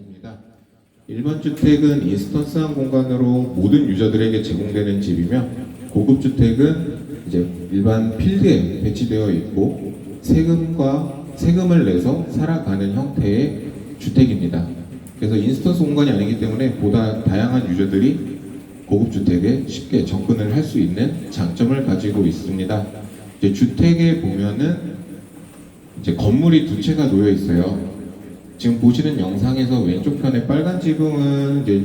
아닙니다. 일반 주택은 인스턴스한 공간으로 모든 유저들에게 제공되는 집이며 고급 주택은 이제 일반 필드에 배치되어 있고 세금과 세금을 내서 살아가는 형태의 주택입니다. 그래서 인스턴스 공간이 아니기 때문에 보다 다양한 유저들이 고급 주택에 쉽게 접근을 할 수 있는 장점을 가지고 있습니다. 이제 주택에 보면은 이제 건물이 두 채가 놓여 있어요. 지금 보시는 영상에서 왼쪽 편에 빨간 지붕은 이제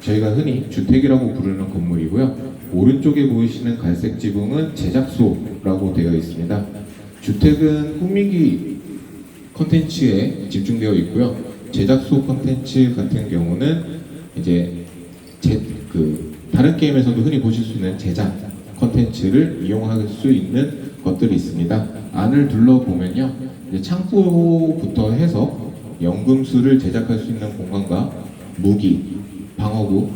저희가 흔히 주택이라고 부르는 건물이고요. 오른쪽에 보이시는 갈색 지붕은 제작소라고 되어 있습니다. 주택은 꾸미기 컨텐츠에 집중되어 있고요. 제작소 컨텐츠 같은 경우는 이제 제, 그 다른 게임에서도 흔히 보실 수 있는 제작 컨텐츠를 이용할 수 있는 것들이 있습니다. 안을 둘러보면요. 창고부터 해서 연금술을 제작할 수 있는 공간과 무기, 방어구,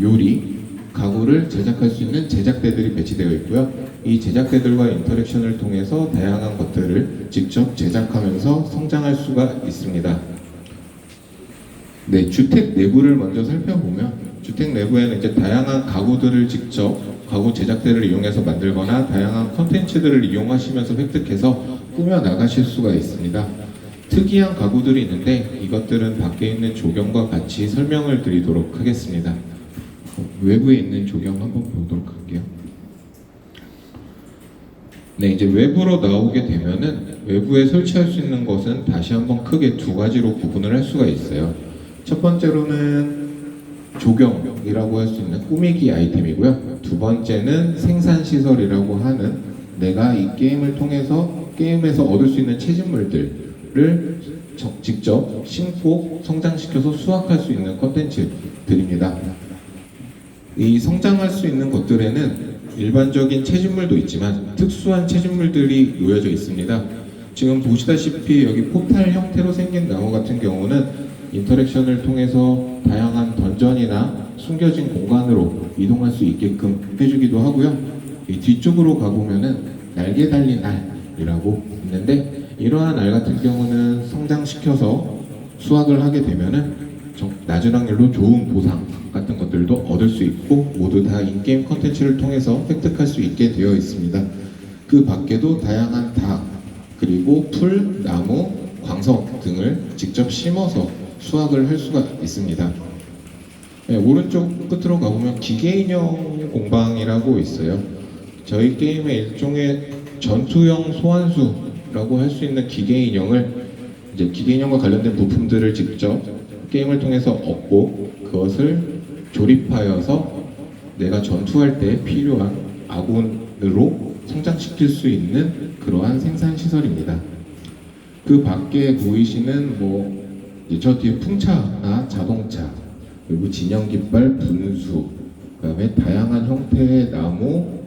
요리, 가구를 제작할 수 있는 제작대들이 배치되어 있고요. 이 제작대들과 인터랙션을 통해서 다양한 것들을 직접 제작하면서 성장할 수가 있습니다. 네, 주택 내부를 먼저 살펴보면 주택 내부에는 이제 다양한 가구들을 직접 가구 제작대를 이용해서 만들거나 다양한 컨텐츠들을 이용하시면서 획득해서 꾸며 나가실 수가 있습니다. 특이한 가구들이 있는데 이것들은 밖에 있는 조경과 같이 설명을 드리도록 하겠습니다. 외부에 있는 조경 한번 보도록 할게요. 네, 이제 외부로 나오게 되면은 외부에 설치할 수 있는 것은 다시 한번 크게 두 가지로 구분을 할 수가 있어요. 첫 번째로는 조경이라고 할 수 있는 꾸미기 아이템이고요. 두 번째는 생산 시설이라고 하는 내가 이 게임을 통해서 게임에서 얻을 수 있는 체집물들 을 저- 직접 심고 성장시켜서 수확할 수 있는 컨텐츠들입니다. 이 성장할 수 있는 것들에는 일반적인 체집물도 있지만 특수한 체집물들이 놓여져 있습니다. 지금 보시다시피 여기 포탈 형태로 생긴 나무 같은 경우는 인터랙션을 통해서 다양한 던전이나 숨겨진 공간으로 이동할 수 있게끔 해주기도 하고요. 이 뒤쪽으로 가보면은 날개 달린 알이라고 있는데 이러한 알 같은 경우는 성장시켜서 수확을 하게 되면은 정- 낮은 확률로 좋은 보상 같은 것들도 얻을 수 있고 모두 다 인게임 컨텐츠를 통해서 획득할 수 있게 되어 있습니다. 그 밖에도 다양한 닭 그리고 풀, 나무, 광석 등을 직접 심어서 수확을 할 수가 있습니다. 네, 오른쪽 끝으로 가보면 기계인형 공방이라고 있어요. 저희 게임의 일종의 전투형 소환수 라고 할 수 있는 기계인형을 이제 기계인형과 관련된 부품들을 직접 게임을 통해서 얻고 그것을 조립하여서 내가 전투할 때 필요한 아군으로 성장시킬 수 있는 그러한 생산 시설입니다. 그 밖에 보이시는 뭐 저 뒤에 풍차나 자동차 그리고 진영 깃발 분수 그다음에 다양한 형태의 나무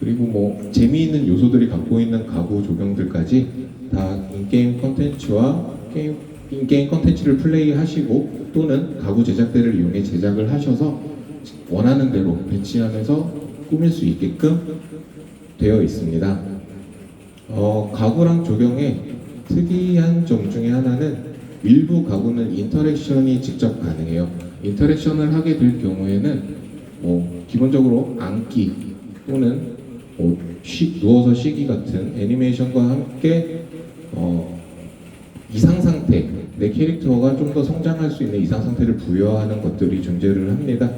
그리고 뭐 재미있는 요소들이 갖고 있는 가구 조경들까지 다 인게임 컨텐츠와 게임 인게임 컨텐츠를 플레이하시고 또는 가구 제작대를 이용해 제작을 하셔서 원하는 대로 배치하면서 꾸밀 수 있게끔 되어 있습니다. 어, 가구랑 조경의 특이한 점 중에 하나는 일부 가구는 인터랙션이 직접 가능해요. 인터랙션을 하게 될 경우에는 뭐 기본적으로 앉기 또는 뭐 쉬, 누워서 쉬기 같은 애니메이션과 함께 어, 이상 상태 내 캐릭터가 좀 더 성장할 수 있는 이상 상태를 부여하는 것들이 존재를 합니다.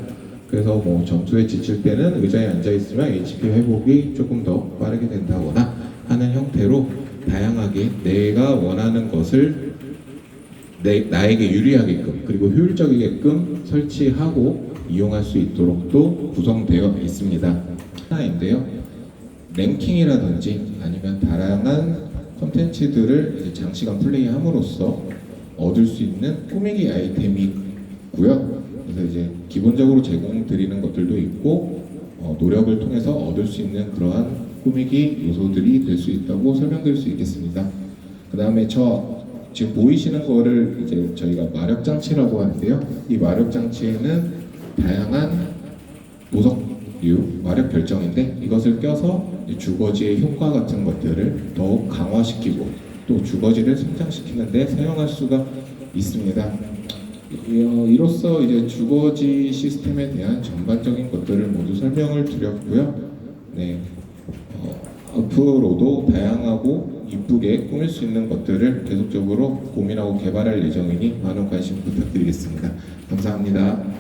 그래서 뭐 전투에 지칠 때는 의자에 앉아 있으면 HP 회복이 조금 더 빠르게 된다거나 하는 형태로 다양하게 내가 원하는 것을 내, 나에게 유리하게끔 그리고 효율적이게끔 설치하고 이용할 수 있도록 도 구성되어 있습니다. 하나인데요. 랭킹이라든지 아니면 다양한 콘텐츠들을 이제 장시간 플레이함으로써 얻을 수 있는 꾸미기 아이템이고요. 그래서 이제 기본적으로 제공드리는 것들도 있고 어, 노력을 통해서 얻을 수 있는 그러한 꾸미기 요소들이 될 수 있다고 설명드릴 수 있겠습니다. 그 다음에 저 지금 보이시는 거를 이제 저희가 마력 장치라고 하는데요. 이 마력 장치에는 다양한 보석 류 마력 결정인데 이것을 껴서 이 주거지의 효과 같은 것들을 더욱 강화시키고 또 주거지를 성장시키는 데 사용할 수가 있습니다. 어, 이로써 이제 주거지 시스템에 대한 전반적인 것들을 모두 설명을 드렸고요. 네, 어, 앞으로도 다양하고 이쁘게 꾸밀 수 있는 것들을 계속적으로 고민하고 개발할 예정이니 많은 관심 부탁드리겠습니다. 감사합니다.